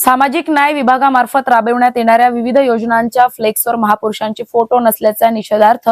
सामाजिक न्याय विभागामार्फत राबविण्यात येणाऱ्या विविध योजनांच्या फ्लेक्सवर महापुरुषांचे फोटो नसल्याच्या निषेधार्थ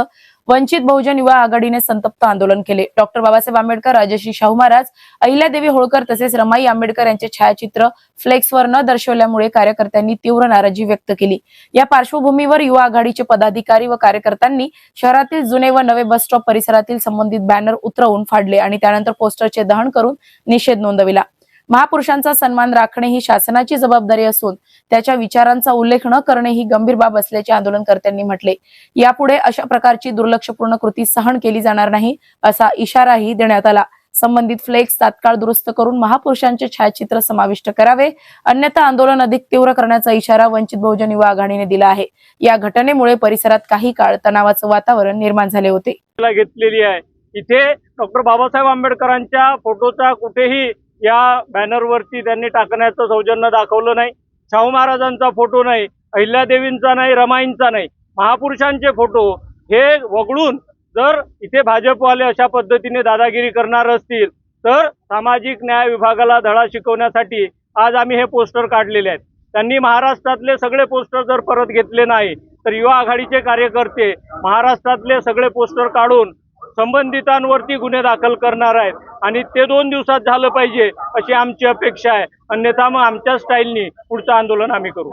वंचित बहुजन युवा आघाडीने संतप्त आंदोलन केले. डॉक्टर बाबासाहेब आंबेडकर राजश्री शाहू महाराज अहिल्यादेवी होळकर तसेच रमाई आंबेडकर यांचे छायाचित्र फ्लेक्सवर न दर्शवल्यामुळे कार्यकर्त्यांनी तीव्र नाराजी व्यक्त केली. या पार्श्वभूमीवर युवा आघाडीचे पदाधिकारी व कार्यकर्त्यांनी शहरातील जुने व नवे बस स्टॉप परिसरातील संबंधित बॅनर उतरवून फाडले आणि त्यानंतर पोस्टरचे दहन करून निषेध नोंदविला. महापुरुषांचा सन्मान राखणे ही शासनाची जबाबदारी असून त्याच्या विचारांचा उल्लेख न करणे ही गंभीर बाब असल्याचे आंदोलनकर्त्यांनी म्हटले. यापुढे अशा प्रकारची दुर्लक्षपूर्ण कृती सहन केली जाणार नाही असा इशाराही देण्यात आला. संबंधित फ्लेक्स तात्काळ दुरुस्त करून महापुरुषांचे छायाचित्र समाविष्ट करावे अन्यथा आंदोलन अधिक तीव्र करण्याचा इशारा वंचित बहुजन युवा आघाडीने दिला आहे. या घटनेमुळे परिसरात काही काळ तणावाचं वातावरण निर्माण झाले होते. घेतलेली आहे. इथे डॉक्टर बाबासाहेब आंबेडकरांच्या फोटोचा कुठेही या बॅनरवरती त्यांनी टाकण्याचं सौजन्य दाखवलं नाही. शाहू महाराजांचा फोटो नाही अहिल्यादेवींचा नाही रमाईंचा नाही महापुरुषांचे फोटो हे वगळून जर इथे भाजपवाले अशा पद्धतीने दादागिरी करणार असतील तर सामाजिक न्याय विभागाला धडा शिकवण्यासाठी आज आम्ही हे पोस्टर काढलेले आहेत. त्यांनी महाराष्ट्रातले सगळे पोस्टर जर परत घेतले नाही तर युवा आघाडीचे कार्यकर्ते महाराष्ट्रातले सगळे पोस्टर काढून संबंधितांवरती गुन्हे दाखल करणार आहेत. आणि ते दोन दिवसात झालं पाहिजे अशी आमची अपेक्षा आहे. अन्यथा मग आमच्या स्टाईलनी पुढचं आंदोलन आम्ही करू.